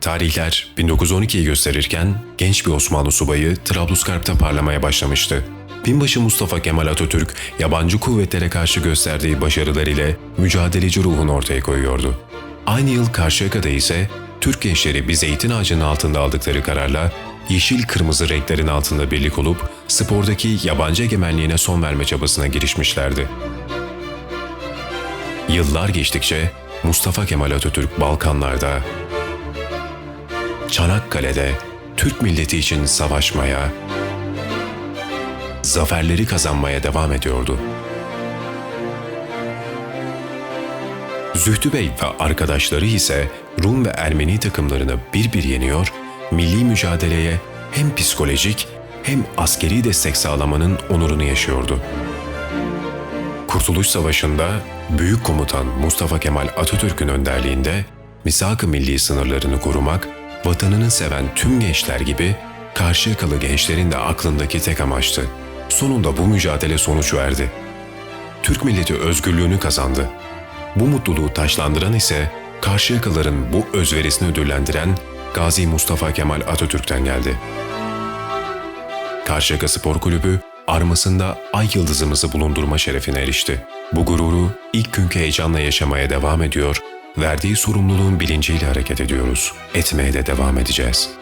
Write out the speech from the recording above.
Tarihler 1912'yi gösterirken genç bir Osmanlı subayı Trablusgarp'ta parlamaya başlamıştı. Binbaşı Mustafa Kemal Atatürk yabancı kuvvetlere karşı gösterdiği başarılar ile mücadeleci ruhunu ortaya koyuyordu. Aynı yıl Karşıyaka'da ise Türk gençleri bir zeytin ağacının altında aldıkları kararla yeşil kırmızı renklerin altında birlik olup spordaki yabancı egemenliğine son verme çabasına girişmişlerdi. Yıllar geçtikçe Mustafa Kemal Atatürk Balkanlarda, Çanakkale'de Türk milleti için savaşmaya, zaferleri kazanmaya devam ediyordu. Zühtü Bey ve arkadaşları ise Rum ve Ermeni takımlarını bir bir yeniyor, milli mücadeleye hem psikolojik hem askeri destek sağlamanın onurunu yaşıyordu. Kurtuluş Savaşı'nda Büyük Komutan Mustafa Kemal Atatürk'ün önderliğinde misak-ı milli sınırlarını korumak, vatanını seven tüm gençler gibi Karşıyakalı gençlerin de aklındaki tek amaçtı. Sonunda bu mücadele sonuç verdi. Türk milleti özgürlüğünü kazandı. Bu mutluluğu taşlandıran ise Karşıyakalıların bu özverisini ödüllendiren Gazi Mustafa Kemal Atatürk'ten geldi. Karşıyaka Spor Kulübü armasında ay yıldızımızı bulundurma şerefine erişti. Bu gururu ilk günkü heyecanla yaşamaya devam ediyor, verdiği sorumluluğun bilinciyle hareket ediyoruz. Etmeye de devam edeceğiz.